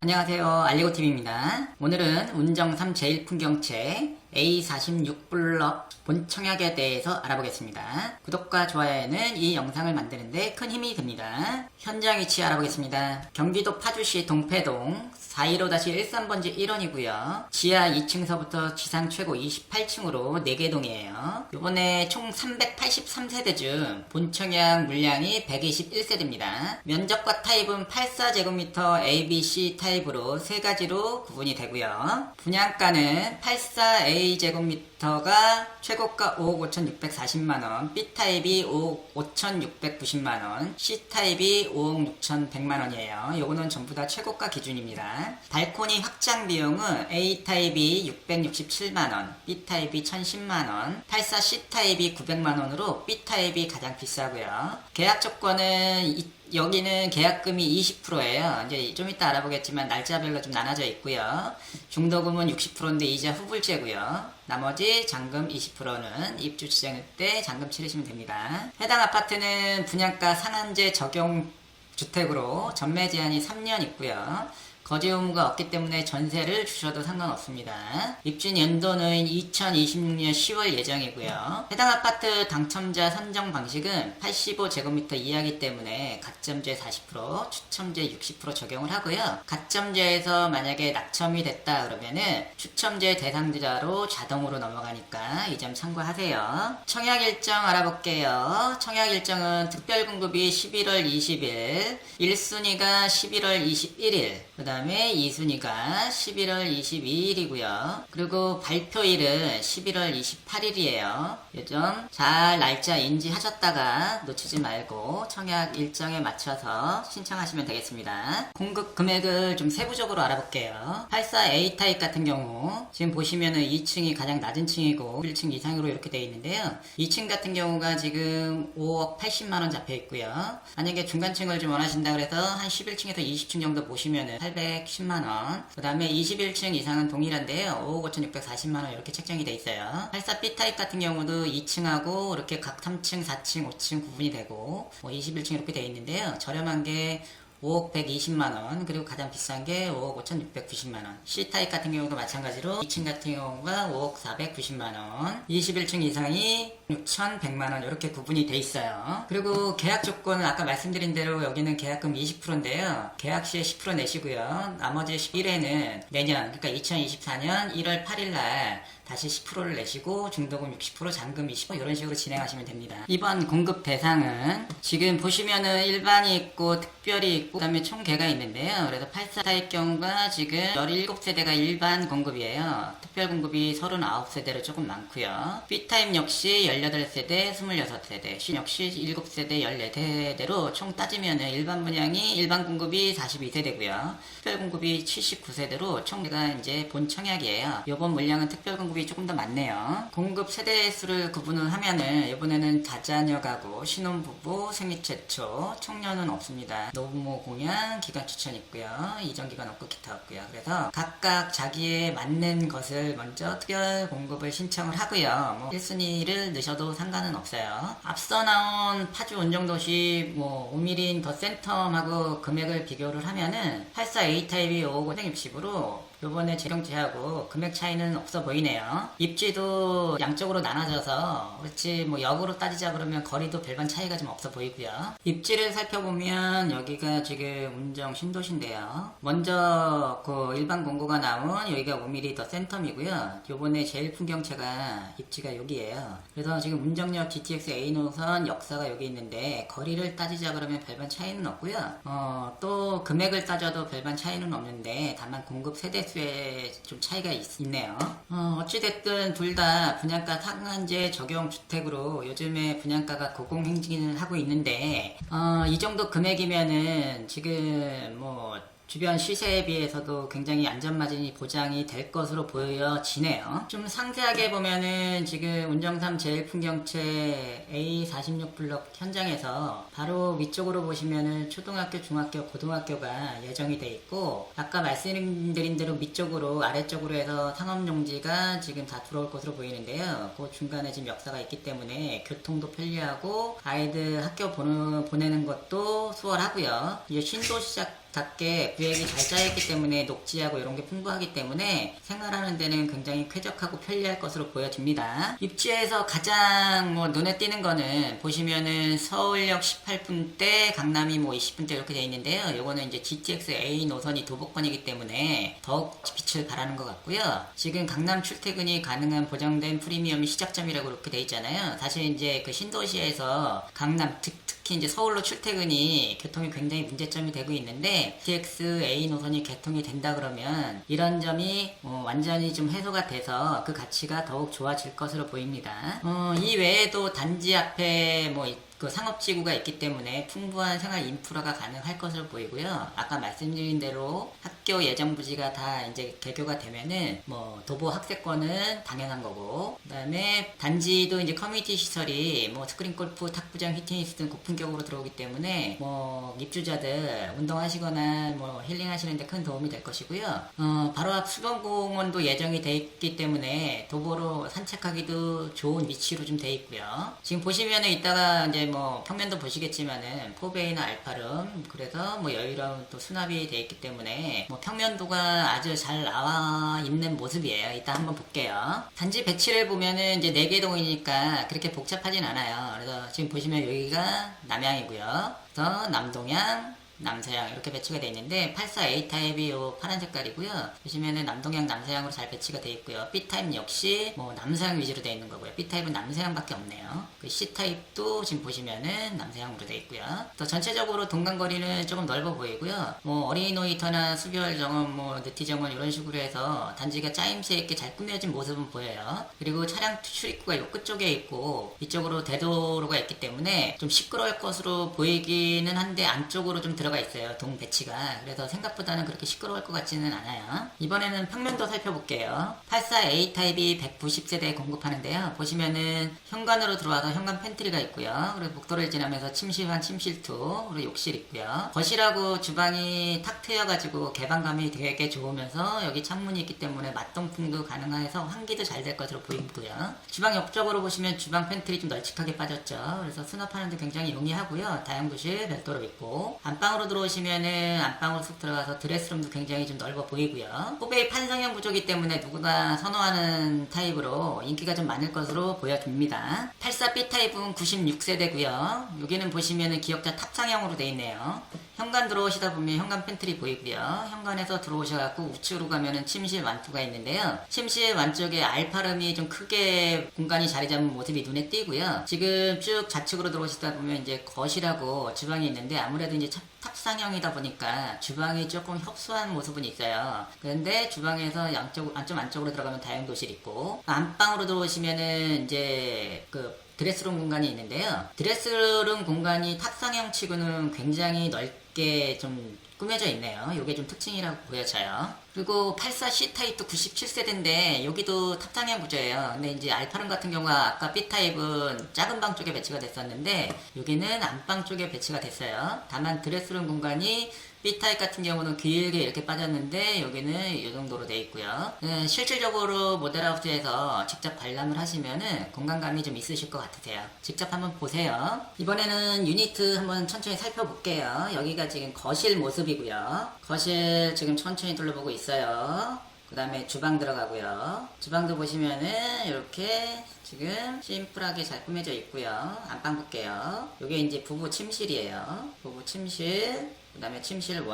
안녕하세요. 알리고TV입니다. 오늘은 운정3 제일풍경채 A46 블럭 본청약에 대해서 알아보겠습니다. 구독과 좋아요는 이 영상을 만드는데 큰 힘이 됩니다. 현장 위치 알아보겠습니다. 경기도 파주시 동패동 415-13번지 1원이고요. 지하 2층서부터 지상 최고 28층으로 4개 동이에요. 이번에 총 383세대 중 본청약 물량이 121세대입니다. 면적과 타입은 84제곱미터 ABC 타입으로 세 가지로 구분이 되고요. 분양가는 84A 제곱미 터가 최고가 5억 5,640만원, B타입이 5억 5,690만원, C타입이 5억 6,100만원이에요. 요거는 전부 다 최고가 기준입니다. 발코니 확장 비용은 A타입이 667만원, B타입이 1,010만원, 84C타입이 900만원으로 B타입이 가장 비싸고요. 계약 조건은 이- 여기는 계약금이 20%예요. 이제 좀 이따 알아보겠지만 날짜별로 좀 나눠져 있고요. 중도금은 60%인데 이자 후불제고요. 나머지 잔금 20%는 입주 지정일 때 잔금 치르시면 됩니다. 해당 아파트는 분양가 상한제 적용 주택으로 전매 제한이 3년 있고요. 거주 의무가 없기 때문에 전세를 주셔도 상관없습니다. 입주 연도는 2026년 10월 예정이고요. 해당 아파트 당첨자 선정 방식은 85제곱미터 이하기 때문에 가점제 40%, 추첨제 60% 적용을 하고요. 가점제에서 만약에 낙첨이 됐다 그러면은 추첨제 대상자로 자동으로 넘어가니까 이 점 참고하세요. 청약 일정 알아볼게요. 청약 일정은 특별 공급이 11월 20일, 1순위가 11월 21일, 그 다음 에 2순위가 11월 22일이고요. 그리고 발표일은 11월 28일이에요. 요즘 잘 날짜 인지하셨다가 놓치지 말고 청약 일정에 맞춰서 신청하시면 되겠습니다. 공급 금액을 좀 세부적으로 알아볼게요. 84A 타입 같은 경우 지금 보시면은 2층이 가장 낮은 층이고 1층 이상으로 이렇게 되어 있는데요. 2층 같은 경우가 지금 5억 80만 원 잡혀 있고요. 만약에 중간층을 좀 원하신다 그래서 한 11층에서 20층 정도 보시면은 810만 원. 그 다음에 21층 이상은 동일한데요. 5억 5,640만 원 이렇게 책정이 돼 있어요. 84B 타입 같은 경우도 2층하고 이렇게 각 3층, 4층, 5층 구분이 되고 뭐 21층 이렇게 돼 있는데요. 저렴한 게 5억 120만원, 그리고 가장 비싼 게 5억 5,690만원. C타입 같은 경우도 마찬가지로 2층 같은 경우가 5억 490만원, 21층 이상이 6,100만원 이렇게 구분이 돼 있어요. 그리고 계약 조건은 아까 말씀드린 대로 여기는 계약금 20%인데요. 계약 시에 10% 내시고요. 나머지 11회는 내년, 그러니까 2024년 1월 8일날 다시 10%를 내시고 중도금 60% 잔금 20% 이런 식으로 진행하시면 됩니다. 이번 공급 대상은 지금 보시면은 일반이 있고 특별이 있고 그다음에 총개가 있는데요. 그래서 84타입 경우가 지금 17세대가 일반 공급이에요. 특별 공급이 39세대로 조금 많고요. B타입 역시 18세대, 26세대, C 역시 7세대, 14세대로 총 따지면은 일반 분양이 일반 공급이 42세대고요. 특별 공급이 79세대로 총 개가 이제 본 청약이에요. 이번 물량은 특별 공급이 조금 더 많네요. 공급 세대 수를 구분을 하면은 이번에는 다자녀 가구, 신혼부부, 생애 최초, 청년은 없습니다. 노부모 공약, 기간 추천 있고요. 이전 기간 없고 기타 없고요. 그래서 각각 자기에 맞는 것을 먼저 특별 공급을 신청을 하고요. 뭐 1순위를 넣으 셔도 상관은 없어요. 앞서 나온 파주 운정도시 뭐 오미린 더 센텀하고 금액을 비교를 하면은 84A 타입이 5억 560으로 요번에 재경제하고 금액 차이는 없어 보이네요. 입지도 양쪽으로 나눠져서 그렇지 뭐 역으로 따지자 그러면 거리도 별반 차이가 좀 없어 보이고요. 입지를 살펴보면 여기가 지금 운정 신도시인데요. 먼저 그 일반 공고가 나온 여기가 5mm 더 센텀이고요. 요번에 제일 풍경채가 입지가 여기에요. 그래서 지금 운정역 GTX A 노선 역사가 여기 있는데 거리를 따지자 그러면 별반 차이는 없고요. 어, 또 금액을 따져도 별반 차이는 없는데 다만 공급 세대 수에 좀 차이가 있, 네요. 어, 어찌됐든 둘 다 분양가 상한제 적용 주택으로 요즘에 분양가가 고공행진을 하고 있는데 어, 이 정도 금액이면은 지금 뭐 주변 시세에 비해서도 굉장히 안전마진이 보장이 될 것으로 보여지네요. 좀 상세하게 보면은 지금 운정삼 제일풍경채 A46 블럭 현장에서 바로 위쪽으로 보시면은 초등학교, 중학교, 고등학교가 예정이 돼 있고 아까 말씀드린 대로 밑쪽으로 아래쪽으로 해서 상업용지가 지금 다 들어올 것으로 보이는데요. 그 중간에 지금 역사가 있기 때문에 교통도 편리하고 아이들 학교 보내, 보내는 것도 수월하고요. 이제 신도 시작 작게 구획이 잘 짜였기 때문에 녹지하고 이런 게 풍부하기 때문에 생활하는 데는 굉장히 쾌적하고 편리할 것으로 보여집니다. 입지에서 가장 뭐 눈에 띄는 거는 보시면은 서울역 18분대, 강남이 뭐 20분대 이렇게 돼 있는데요. 요거는 이제 GTX A 노선이 도보권이기 때문에 더욱 빛을 발하는 것 같고요. 지금 강남 출퇴근이 가능한 보장된 프리미엄 시작점이라고 그렇게 돼 있잖아요. 사실 이제 그 신도시에서 강남 특, 특히 이제 서울로 출퇴근이 교통이 굉장히 문제점이 되고 있는데 GTX A 노선이 개통이 된다 그러면 이런 점이 어, 완전히 좀 해소가 돼서 그 가치가 더욱 좋아질 것으로 보입니다. 어, 이 외에도 단지 앞에 뭐 그 상업지구가 있기 때문에 풍부한 생활 인프라가 가능할 것으로 보이고요. 아까 말씀드린 대로 학교 예정 부지가 다 이제 개교가 되면은 뭐 도보 학세권은 당연한 거고, 그다음에 단지도 이제 커뮤니티 시설이 뭐 스크린 골프, 탁구장, 휘트니스 등 고품격으로 들어오기 때문에 뭐 입주자들 운동하시거나 뭐 힐링하시는데 큰 도움이 될 것이고요. 어, 바로 앞 수변공원도 예정이 돼 있기 때문에 도보로 산책하기도 좋은 위치로 좀 돼 있고요. 지금 보시면은 이따가 이제 뭐 평면도 보시겠지만은 포베이나 알파름 그래서 뭐 여유로운 또 수납이 돼 있기 때문에 뭐 평면도가 아주 잘 나와 있는 모습이에요. 이따 한번 볼게요. 단지 배치를 보면은 이제 4개 동이니까 그렇게 복잡하진 않아요. 그래서 지금 보시면 여기가 남양이고요. 그래서 남동양 남서양 이렇게 배치가 되어 있는데 84A 타입이 요 파란 색깔이고요. 보시면은 남동양 남서양으로 잘 배치가 되어 있고요. B 타입 역시 뭐 남서양 위주로 되어 있는 거고요. B 타입은 남서양밖에 없네요. 그 C 타입도 지금 보시면은 남서양으로 되어 있고요. 또 전체적으로 동간거리는 조금 넓어 보이고요. 뭐 어린이 놀이터나 수별 정원, 뭐 느티 정원 이런 식으로 해서 단지가 짜임새 있게 잘 꾸며진 모습은 보여요. 그리고 차량 출입구가 요 끝쪽에 있고 이쪽으로 대도로가 있기 때문에 좀 시끄러울 것으로 보이기는 한데 안쪽으로 좀 들어 가 있어요. 동 배치가. 그래서 생각보다는 그렇게 시끄러울 것 같지는 않아요. 이번에는 평면도 살펴볼게요. 84A 타입이 190세대에 공급하는데요. 보시면은 현관으로 들어와서 현관 팬트리가 있고요. 그리고 복도를 지나면서 침실한 침실2 그리고 욕실 있고요. 거실하고 주방이 탁 트여가지고 개방감이 되게 좋으면서 여기 창문이 있기 때문에 맞동풍도 가능해서 환기도 잘 될 것으로 보이고요. 주방 옆쪽으로 보시면 주방 팬트리 좀 널찍하게 빠졌죠. 그래서 수납하는데 굉장히 용이하고요. 다용도실 별도로 있고 안방으로 들어오시면은 안방으로 쑥 들어가서 드레스룸도 굉장히 좀 넓어 보이고요. 호베이 판성형 구조기 때문에 누구나 선호하는 타입으로 인기가 좀 많을 것으로 보여집니다. 84B 타입은 96세대고요. 여기는 보시면은 기역자 탑상형으로 되어 있네요. 현관 들어오시다 보면 현관 팬트리 보이고요. 현관에서 들어오셔갖고 우측으로 가면은 침실 완투가 있는데요. 침실 완쪽에 알파름이 좀 크게 공간이 자리 잡은 모습이 눈에 띄고요. 지금 쭉 좌측으로 들어오시다 보면 이제 거실하고 주방이 있는데 아무래도 이제 탑- 탑상형이다 보니까 주방이 조금 협소한 모습은 있어요. 그런데 주방에서 양쪽, 안쪽 안쪽으로 들어가면 다용도실 있고 안방으로 들어오시면은 이제 그 드레스룸 공간이 있는데요. 드레스룸 공간이 탑상형 치고는 굉장히 넓 게 좀 꾸며져 있네요. 이게 좀 특징이라고 보여져요. 그리고 84C 타입도 97세대인데 여기도 탑상형 구조예요. 근데 이제 알파름 같은 경우가 아까 B 타입은 작은 방 쪽에 배치가 됐었는데 여기는 안방 쪽에 배치가 됐어요. 다만 드레스룸 공간이 B 타입 같은 경우는 길게 이렇게 빠졌는데 여기는 이 정도로 돼 있고요. 네, 실질적으로 모델하우스에서 직접 관람을 하시면은 공간감이 좀 있으실 것 같으세요. 직접 한번 보세요. 이번에는 유니트 한번 천천히 살펴볼게요. 여기가 지금 거실 모습이고요. 거실 지금 천천히 둘러보고 있어요. 그 다음에 주방 들어가고요. 주방도 보시면은 이렇게 지금 심플하게 잘 꾸며져 있고요. 안방 볼게요. 이게 이제 부부 침실이에요. 부부 침실. 그 다음에 침실 1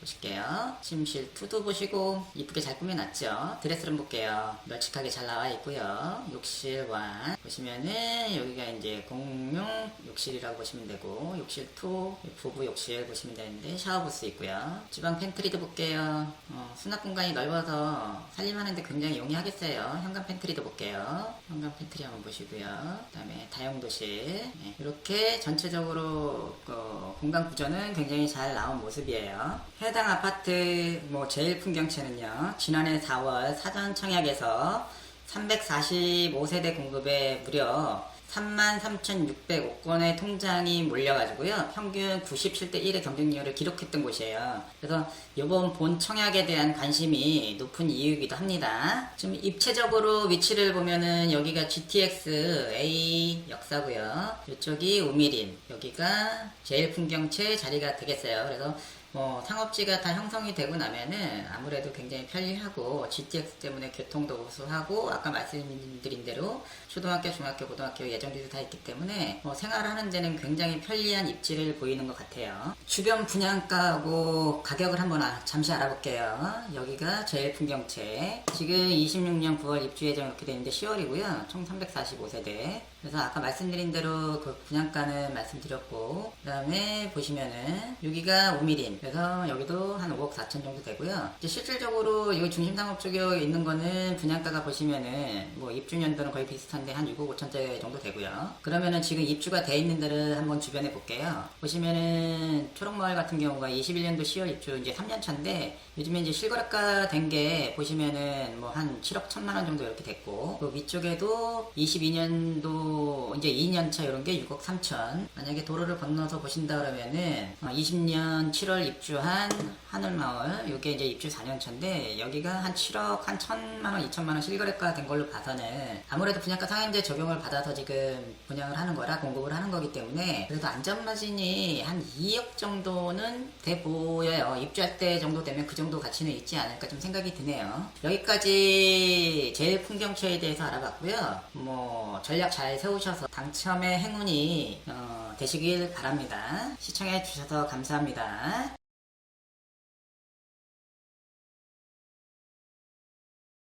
보실게요. 침실 2도 보시고 이쁘게 잘 꾸며놨죠. 드레스룸 볼게요. 널찍하게 잘 나와 있고요. 욕실 1 보시면은 여기가 이제 공용 욕실이라고 보시면 되고 욕실 2 부부 욕실 보시면 되는데 샤워부스 있고요. 주방 팬트리도 볼게요. 어, 수납 공간이 넓어서 살림하는데 굉장히 용이하겠어요. 현관 팬트리도 볼게요. 현관 팬트리 한번 보시고요. 그 다음에 다용도실 네, 이렇게 전체적으로 그 공간 구조는 굉장히 잘 나온 모습이에요. 해당 아파트 뭐 제일 풍경채는요. 지난해 4월 사전 청약에서 345세대 공급에 무려 33,605건의 통장이 몰려가지고요. 평균 97대 1의 경쟁률을 기록했던 곳이에요. 그래서 이번 본 청약에 대한 관심이 높은 이유이기도 합니다. 지금 입체적으로 위치를 보면은 여기가 GTX A 역사고요. 이쪽이 우미린, 여기가 제일 풍경채 자리가 되겠어요. 그래서 뭐 상업지가 다 형성이 되고 나면은 아무래도 굉장히 편리하고 GTX 때문에 교통도 우수하고 아까 말씀드린 대로 초등학교, 중학교, 고등학교 예정지도 다 있기 때문에 뭐 생활하는 데는 굉장히 편리한 입지를 보이는 것 같아요. 주변 분양가하고 가격을 한번 아- 잠시 알아볼게요. 여기가 제일 풍경채. 지금 26년 9월 입주 예정 이렇게 되어 있는데 10월이고요. 총 345세대. 그래서 아까 말씀드린 대로 그 분양가는 말씀드렸고 그 다음에 보시면은 여기가 오미린 그래서 여기도 한 5억 4천 정도 되고요. 이제 실질적으로 이거 중심상업 쪽에 있는 거는 분양가가 보시면은 뭐 입주 년도는 거의 비슷한데 한 6억 5천대 정도 되고요. 그러면은 지금 입주가 돼 있는 데를 한번 주변에 볼게요. 보시면은 초록마을 같은 경우가 21년도 10월 입주 이제 3년 차인데 요즘에 이제 실거래가 된 게 보시면은 뭐 한 7억 1천만 원 정도 이렇게 됐고 그 위쪽에도 22년도 이제 2년 차 이런 게 6억 3천. 만약에 도로를 건너서 보신다 그러면은 어, 20년 7월 입주한 하늘마을 요게 이제 입주 4년 차인데 여기가 한 7억 한 1천만 원 2천만 원 실거래가 된 걸로 봐서는 아무래도 분양가 상한제 적용을 받아서 지금 분양을 하는 거라 공급을 하는 거기 때문에 그래도 안전 마진이 한 2억 정도는 돼 보여요. 입주할 때 정도 되면 그 정도 가치는 있지 않을까 좀 생각이 드네요. 여기까지 제일 풍경초에 대해서 알아봤고요. 뭐 전략 잘 세우셔서 당첨의 행운이 어, 되시길 바랍니다. 시청해 주셔서 감사합니다